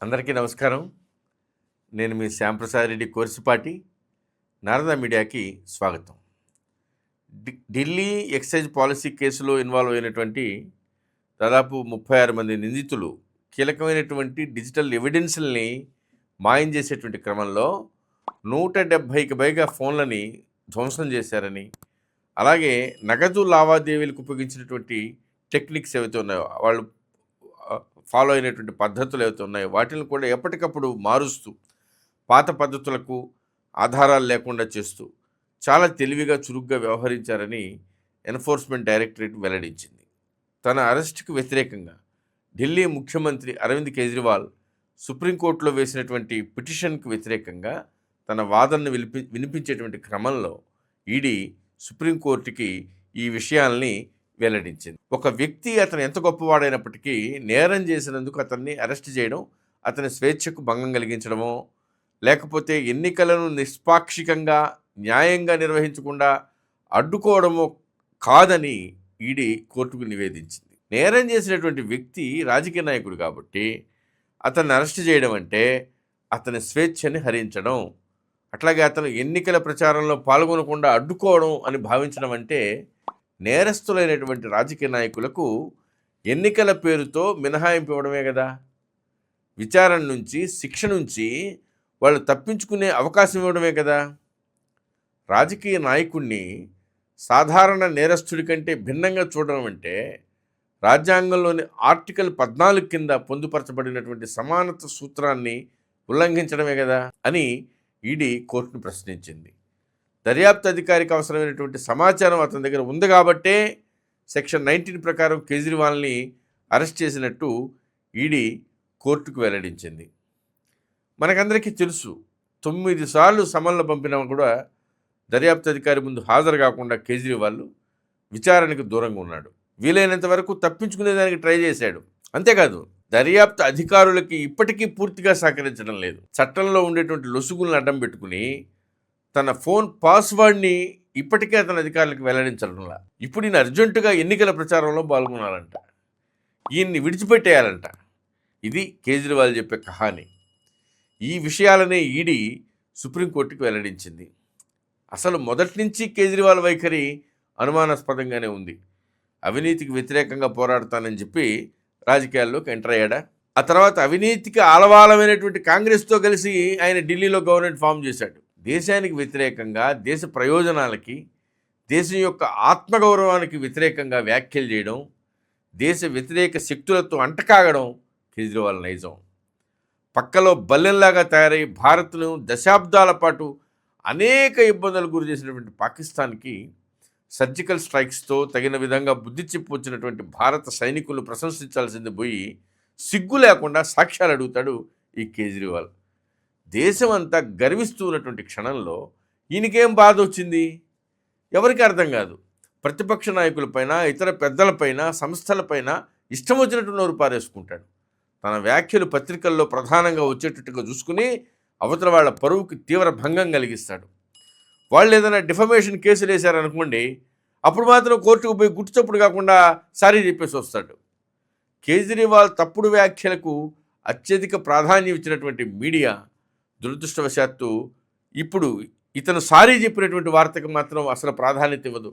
అందరికీ నమస్కారం. నేను మీ శ్యాంప్రసాద్ రెడ్డి కోర్సుపాటి. నారద మీడియాకి స్వాగతం. ఢిల్లీ ఎక్సైజ్ పాలసీ కేసులో ఇన్వాల్వ్ అయినటువంటి దాదాపు ముప్పై ఆరు మంది నిందితులు కీలకమైనటువంటి డిజిటల్ ఎవిడెన్స్ని మాయం చేసేటువంటి క్రమంలో నూట డెబ్భైకి పైగా ఫోన్లని ధ్వంసం చేశారని అలాగే నగదు లావాదేవీలకు ఉపయోగించినటువంటి టెక్నిక్స్ ఏవైతే ఉన్నాయో వాళ్ళు ఫాలో అయినటువంటి పద్ధతులు ఏవైతే ఉన్నాయో వాటిని కూడా ఎప్పటికప్పుడు మారుస్తూ పాత పద్ధతులకు ఆధారాలు లేకుండా చేస్తూ చాలా తెలివిగా చురుగ్గా వ్యవహరించారని ఎన్ఫోర్స్మెంట్ డైరెక్టరేట్ వెల్లడించింది. తన అరెస్టుకు వ్యతిరేకంగా ఢిల్లీ ముఖ్యమంత్రి అరవింద్ కేజ్రీవాల్ సుప్రీంకోర్టులో వేసినటువంటి పిటిషన్కు వ్యతిరేకంగా తన వాదనను వినిపి వినిపించేటువంటి క్రమంలో ఈడీ సుప్రీంకోర్టుకి ఈ విషయాల్ని వెల్లడించింది. ఒక వ్యక్తి అతను ఎంత గొప్పవాడైనప్పటికీ నేరం చేసినందుకు అతన్ని అరెస్ట్ చేయడం అతని స్వేచ్ఛకు భంగం కలిగించడమో లేకపోతే ఎన్నికలను నిష్పాక్షికంగా న్యాయంగా నిర్వహించకుండా అడ్డుకోవడమో కాదని ఈడీ కోర్టుకు నివేదించింది. నేరం చేసినటువంటి వ్యక్తి రాజకీయ నాయకుడు కాబట్టి అతన్ని అరెస్ట్ చేయడం అంటే అతని స్వేచ్ఛని హరించడం అట్లాగే అతను ఎన్నికల ప్రచారంలో పాల్గొనకుండా అడ్డుకోవడం అని భావించడం అంటే నేరస్తులైనటువంటి రాజకీయ నాయకులకు ఎన్నికల పేరుతో మినహాయింపు ఇవ్వడమే కదా. విచారణ నుంచి శిక్ష నుంచి వాళ్ళు తప్పించుకునే అవకాశం ఇవ్వడమే కదా. రాజకీయ నాయకుణ్ణి సాధారణ నేరస్తుడి కంటే భిన్నంగా చూడడం అంటే రాజ్యాంగంలోని ఆర్టికల్ పద్నాలుగు కింద పొందుపరచబడినటువంటి సమానత సూత్రాన్ని ఉల్లంఘించడమే కదా అని ఈడీ కోర్టును ప్రశ్నించింది. దర్యాప్తు అధికారికి అవసరమైనటువంటి సమాచారం అతని దగ్గర ఉంది కాబట్టే సెక్షన్ నైన్టీన్ ప్రకారం కేజ్రీవాల్ని అరెస్ట్ చేసినట్టు ఈడీ కోర్టుకు వెల్లడించింది. మనకందరికీ తెలుసు తొమ్మిది సార్లు సమన్లు పంపినా కూడా దర్యాప్తు అధికారి ముందు హాజరు కాకుండా కేజ్రీవాల్ విచారణకు దూరంగా ఉన్నాడు. వీలైనంత వరకు తప్పించుకునేదానికి ట్రై చేశాడు. అంతేకాదు దర్యాప్తు అధికారులకి ఇప్పటికీ పూర్తిగా సహకరించడం లేదు. చట్టంలో ఉండేటువంటి లొసుగులను అడ్డం పెట్టుకుని తన ఫోన్ పాస్వర్డ్ని ఇప్పటికే అతని అధికారులకు వెల్లడించడంలా. ఇప్పుడు ఈయన అర్జెంటుగా ఎన్నికల ప్రచారంలో పాల్గొనాలంట. ఈయన్ని విడిచిపెట్టేయాలంట. ఇది కేజ్రీవాల్ చెప్పే కహాని. ఈ విషయాలనే ఈడీ సుప్రీంకోర్టుకు వెల్లడించింది. అసలు మొదటి నుంచి కేజ్రీవాల్ వైఖరి అనుమానాస్పదంగానే ఉంది. అవినీతికి వ్యతిరేకంగా పోరాడతానని చెప్పి రాజకీయాల్లోకి ఎంటర్ అయ్యాడా? ఆ తర్వాత అవినీతికి ఆలవాలమైనటువంటి కాంగ్రెస్తో కలిసి ఆయన ఢిల్లీలో గవర్నమెంట్ ఫామ్ చేశాడు. దేశానికి వ్యతిరేకంగా దేశ ప్రయోజనాలకి దేశం యొక్క ఆత్మగౌరవానికి వ్యతిరేకంగా వ్యాఖ్యలు చేయడం దేశ వ్యతిరేక శక్తులతో అంటకాగడం కేజ్రీవాల్ నైజం. పక్కలో బల్లెంలాగా తయారై భారత్ను దశాబ్దాల పాటు అనేక ఇబ్బందులు గురి చేసినటువంటి పాకిస్తాన్కి సర్జికల్ స్ట్రైక్స్తో తగిన విధంగా బుద్ధి చెప్పొచ్చినటువంటి భారత సైనికులు ప్రశంసించాల్సింది పోయి సిగ్గు లేకుండా సాక్ష్యాలు అడుగుతాడు ఈ కేజ్రీవాల్. దేశం అంతా గర్విస్తూ ఉన్నటువంటి క్షణంలో ఈయనకేం బాధ వచ్చింది? ఎవరికి అర్థం కాదు. ప్రతిపక్ష నాయకులపైన ఇతర పెద్దలపైన సంస్థలపైన ఇష్టం వచ్చినట్టు నోరు పారేసుకుంటాడు. తన వ్యాఖ్యలు పత్రికల్లో ప్రధానంగా వచ్చేటట్టుగా చూసుకుని అవతల వాళ్ళ పరువుకి తీవ్ర భంగం కలిగిస్తాడు. వాళ్ళు ఏదైనా డిఫమేషన్ కేసులు వేశారనుకోండి అప్పుడు మాత్రం కోర్టుకు పోయి గుట్టుచప్పుడు కాకుండా సారీ చెప్పేసి వస్తాడు. కేజ్రీవాల్ తప్పుడు వ్యాఖ్యలకు అత్యధిక ప్రాధాన్యం ఇచ్చినటువంటి మీడియా దురదృష్టవశాత్తు ఇప్పుడు ఇతను సారీ చెప్పినటువంటి వార్తకు మాత్రం అసలు ప్రాధాన్యత ఇవ్వదు.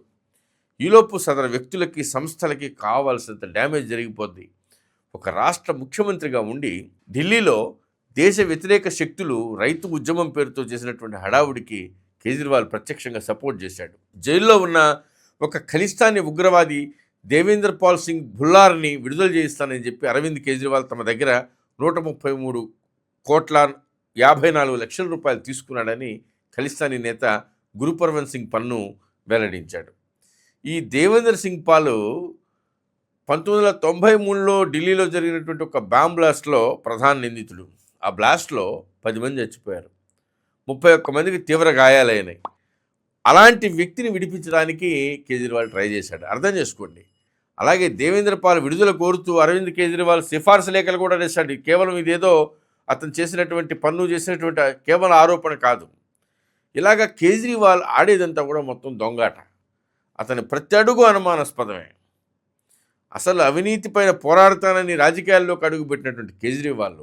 ఈలోపు సదరు వ్యక్తులకి సంస్థలకి కావాల్సినంత డ్యామేజ్ జరిగిపోద్ది. ఒక రాష్ట్ర ముఖ్యమంత్రిగా ఉండి ఢిల్లీలో దేశ వ్యతిరేక శక్తులు రైతు ఉద్యమం పేరుతో చేసినటువంటి హడావుడికి కేజ్రీవాల్ ప్రత్యక్షంగా సపోర్ట్ చేశాడు. జైల్లో ఉన్న ఒక ఖలిస్తానీ ఉగ్రవాది దేవేంద్ర పాల్ సింగ్ భుల్లార్ని విడుదల చేయిస్తానని చెప్పి అరవింద్ కేజ్రీవాల్ తమ దగ్గర నూట ముప్పై మూడు కోట్ల యాభై నాలుగు లక్షల రూపాయలు తీసుకున్నాడని ఖలిస్తానీ నేత గురుపర్వన్ సింగ్ పన్ను వెల్లడించాడు. ఈ దేవేందర్ సింగ్ పాల్ పంతొమ్మిది వందల తొంభై మూడులో ఢిల్లీలో జరిగినటువంటి ఒక బాంబ్ బ్లాస్ట్లో ప్రధాన నిందితుడు. ఆ బ్లాస్ట్లో పది మంది చచ్చిపోయారు. ముప్పై ఒక్క మందికి తీవ్ర గాయాలైనాయి. అలాంటి వ్యక్తిని విడిపించడానికి కేజ్రీవాల్ ట్రై చేశాడు. అర్థం చేసుకోండి. అలాగే దేవేంద్ర పాల్ విడుదల కోరుతూ అరవింద్ కేజ్రీవాల్ సిఫార్సు లేఖలు కూడా రాశాడు. కేవలం ఇదేదో అతను చేసినటువంటి పన్ను చేసినటువంటి కేవలం ఆరోపణ కాదు. ఇలాగ కేజ్రీవాల్ ఆడేదంతా కూడా మొత్తం దొంగాట. అతని ప్రతి అడుగు అనుమానాస్పదమే. అసలు అవినీతి పైన పోరాడతానని రాజకీయాల్లోకి అడుగుపెట్టినటువంటి కేజ్రీవాల్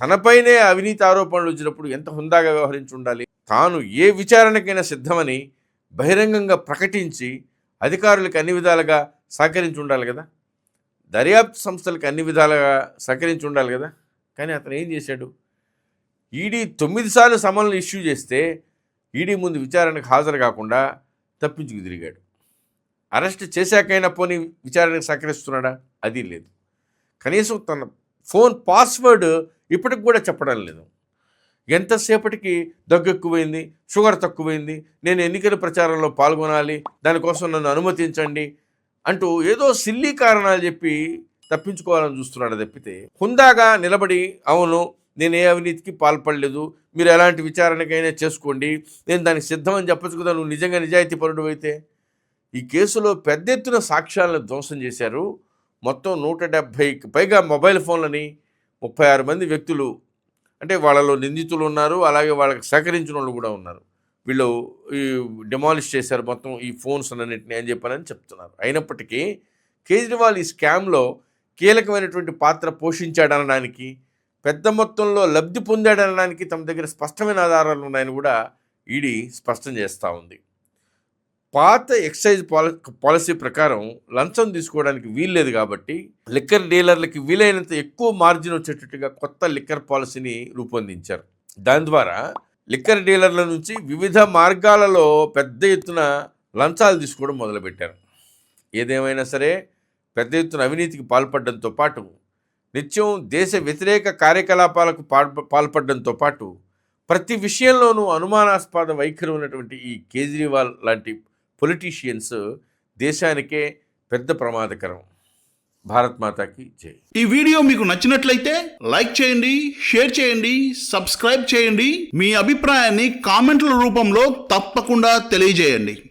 తనపైనే అవినీతి ఆరోపణలు వచ్చినప్పుడు ఎంత హుందాగా వ్యవహరించి ఉండాలి? తాను ఏ విచారణకైనా సిద్ధమని బహిరంగంగా ప్రకటించి అధికారులకు అన్ని విధాలుగా సహకరించి ఉండాలి కదా? దర్యాప్తు సంస్థలకు అన్ని విధాలుగా సహకరించి ఉండాలి కదా? కానీ అతను ఏం చేశాడు? ఈడీ తొమ్మిది సార్లు సమన్లు ఇష్యూ చేస్తే ఈడీ ముందు విచారణకు హాజరు కాకుండా తప్పించుకు తిరిగాడు. అరెస్ట్ చేశాకైనా పోనీ విచారణకు సహకరిస్తున్నాడా? అది లేదు. కనీసం తన ఫోన్ పాస్వర్డ్ ఇప్పటికి కూడా చెప్పడం లేదు. ఎంతసేపటికి దగ్గు ఎక్కువైంది షుగర్ తక్కువైంది నేను ఎన్నికల ప్రచారంలో పాల్గొనాలి దానికోసం నన్ను అనుమతించండి అంటూ ఏదో సిల్లీ కారణాలు చెప్పి తప్పించుకోవాలని చూస్తున్నాడు తప్పితే హుందాగా నిలబడి అవును నేను ఏ అవినీతికి పాల్పడలేదు మీరు ఎలాంటి విచారణకైనా చేసుకోండి నేను దానికి సిద్ధమని చెప్పచ్చు కదా నువ్వు నిజంగా నిజాయితీ పరుడు అయితే ఈ కేసులో పెద్ద ఎత్తున సాక్ష్యాలను ధ్వంసం చేశారు. మొత్తం నూట డెబ్భైకి పైగా మొబైల్ ఫోన్లని ముప్పై ఆరు మంది వ్యక్తులు అంటే వాళ్ళలో నిందితులు ఉన్నారు అలాగే వాళ్ళకి సహకరించిన వాళ్ళు కూడా ఉన్నారు. వీళ్ళు ఈ డిమాలిష్ చేశారు మొత్తం ఈ ఫోన్స్ అన్నింటినీ అని చెప్పానని చెప్తున్నారు. అయినప్పటికీ కేజ్రీవాల్ ఈ స్కామ్లో కీలకమైనటువంటి పాత్ర పోషించాడనడానికి పెద్ద మొత్తంలో లబ్ధి పొందాడనడానికి తమ దగ్గర స్పష్టమైన ఆధారాలు ఉన్నాయని కూడా ఈడీ స్పష్టం చేస్తూ ఉంది. పాత ఎక్సైజ్ పాల పాలసీ ప్రకారం లంచం తీసుకోవడానికి వీల్లేదు కాబట్టి లిక్కర్ డీలర్లకి వీలైనంత ఎక్కువ మార్జిన్ వచ్చేటట్టుగా కొత్త లిక్కర్ పాలసీని రూపొందించారు. దాని ద్వారా లిక్కర్ డీలర్ల నుంచి వివిధ మార్గాలలో పెద్ద ఎత్తున లంచాలు తీసుకోవడం మొదలుపెట్టారు. ఏదేమైనా సరే పెద్ద ఎత్తున అవినీతికి పాల్పడడంతో పాటు నిత్యం దేశ వ్యతిరేక కార్యకలాపాలకు పాల్ప పాల్పడడంతో పాటు ప్రతి విషయంలోనూ అనుమానాస్పద వైఖరి ఉన్నటువంటి ఈ కేజ్రీవాల్ లాంటి పొలిటీషియన్స్ దేశానికే పెద్ద ప్రమాదకరం. భారత్ మాతాకి జై. ఈ వీడియో మీకు నచ్చినట్లయితే లైక్ చేయండి షేర్ చేయండి సబ్స్క్రైబ్ చేయండి. మీ అభిప్రాయాన్ని కామెంట్ల రూపంలో తప్పకుండా తెలియజేయండి.